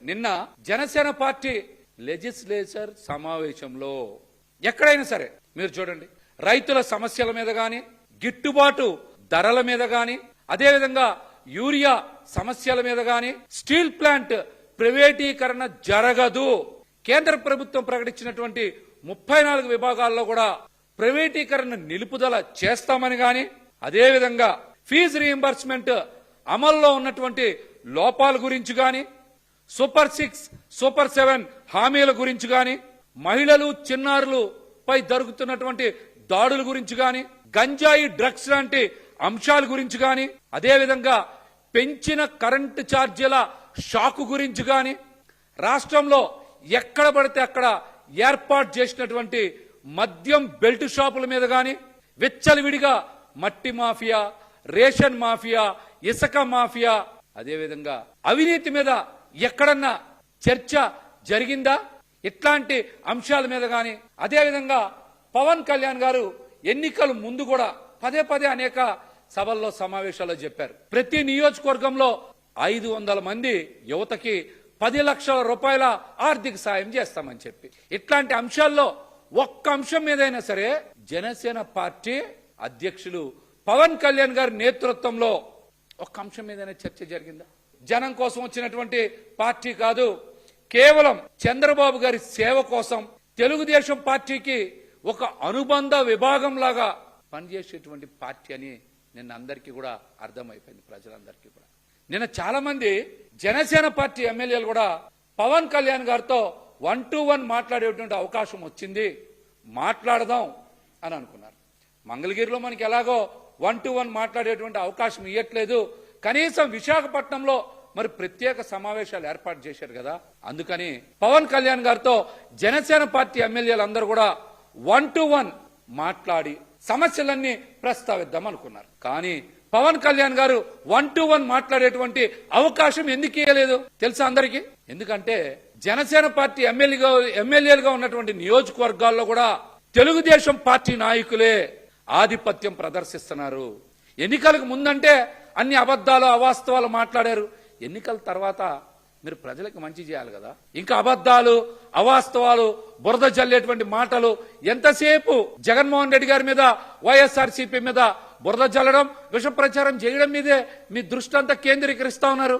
నిన్న Janasena party legislature సమావేశంలో ఎక్కడైనా సరే మీరు చూడండి రైతుల సమస్యల మీద గాని గిట్టుబాటు ధరల మీద గాని అదేవిధంగా యూరియా సమస్యల మీద గాని స్టీల్ ప్లాంట్ ప్రైవేటీకరణ జరగదు. కేంద్ర ప్రభుత్వం ప్రకటించినటువంటి ముప్పై నాలుగు విభాగాల్లో కూడా ప్రైవేటీకరణ నిలుపుదల చేస్తామని గాని అదేవిధంగా ఫీజు రీఎంబర్స్మెంట్ అమల్లో ఉన్నటువంటి లోపాల గురించి కానీ సూపర్ సిక్స్ సూపర్ సెవెన్ హామీల గురించి కానీ మహిళలు చిన్నారులు పై జరుగుతున్నటువంటి దాడుల గురించి కానీ గంజాయి డ్రగ్స్ లాంటి అంశాల గురించి కానీ అదేవిధంగా పెంచిన కరెంటు ఛార్జీల షాకు గురించి కానీ రాష్ట్రంలో ఎక్కడ పడితే అక్కడ ఏర్పాటు చేసినటువంటి మద్యం బెల్ట్ షాపుల మీద కానీ విచ్చలవిడిగా మట్టి మాఫియా రేషన్ మాఫియా ఇసుక మాఫియా అదేవిధంగా అవినీతి మీద ఎక్కడన్నా చర్చ జరిగిందా? ఇట్లాంటి అంశాల మీద కానీ అదేవిధంగా పవన్ కళ్యాణ్ గారు ఎన్నికల ముందు కూడా పదే పదే అనేక సభల్లో సమావేశాల్లో చెప్పారు. ప్రతి నియోజకవర్గంలో ఐదు వందల మంది యువతకి పది లక్షల రూపాయల ఆర్థిక సాయం చేస్తామని చెప్పి. ఇట్లాంటి అంశాల్లో ఒక్క అంశం మీదైనా సరే జనసేన పార్టీ అధ్యక్షులు పవన్ కళ్యాణ్ గారి నేతృత్వంలో ఒక్క అంశం మీదైనా చర్చ జరిగిందా? జనం కోసం వచ్చినటువంటి పార్టీ కాదు కేవలం చంద్రబాబు గారి సేవ కోసం తెలుగుదేశం పార్టీకి ఒక అనుబంధ విభాగం లాగా పనిచేసేటువంటి పార్టీ అని నిన్న అందరికీ కూడా అర్థమైపోయింది ప్రజలందరికీ కూడా. నిన్న చాలా మంది జనసేన పార్టీ ఎమ్మెల్యేలు కూడా పవన్ కళ్యాణ్ గారితో వన్ టు వన్ మాట్లాడేటువంటి అవకాశం వచ్చింది మాట్లాడదాం అని అనుకున్నారు. మంగళగిరిలో మనకి ఎలాగో వన్ టు వన్ మాట్లాడేటువంటి అవకాశం ఇవ్వట్లేదు కనీసం విశాఖపట్నంలో మరి ప్రత్యేక సమావేశాలు ఏర్పాటు చేశారు కదా. అందుకని పవన్ కళ్యాణ్ గారితో జనసేన పార్టీ ఎమ్మెల్యేలు అందరూ కూడా వన్ టు వన్ మాట్లాడి సమస్యలన్నీ ప్రస్తావిద్దాం అనుకున్నారు. కానీ పవన్ కళ్యాణ్ గారు వన్ టు వన్ మాట్లాడేటువంటి అవకాశం ఎందుకు ఇవ్వలేదు తెలుసా అందరికీ? ఎందుకంటే జనసేన పార్టీ ఎమ్మెల్యేగా ఎమ్మెల్యేలుగా ఉన్నటువంటి నియోజకవర్గాల్లో కూడా తెలుగుదేశం పార్టీ నాయకులే ఆధిపత్యం ప్రదర్శిస్తున్నారు. ఎన్నికలకు ముందంటే అన్ని అబద్ధాలు అవాస్తవాలు మాట్లాడారు. ఎన్నికల తర్వాత మీరు ప్రజలకు మంచి చేయాలి కదా. ఇంకా అబద్ధాలు అవాస్తవాలు బురద జల్లేటువంటి మాటలు ఎంతసేపు జగన్మోహన్ రెడ్డి గారి మీద వైఎస్ఆర్సీపీ మీద బురద జల్లడం విష ప్రచారం చేయడం మీదే మీ దృష్టి అంతా కేంద్రీకరిస్తా ఉన్నారు.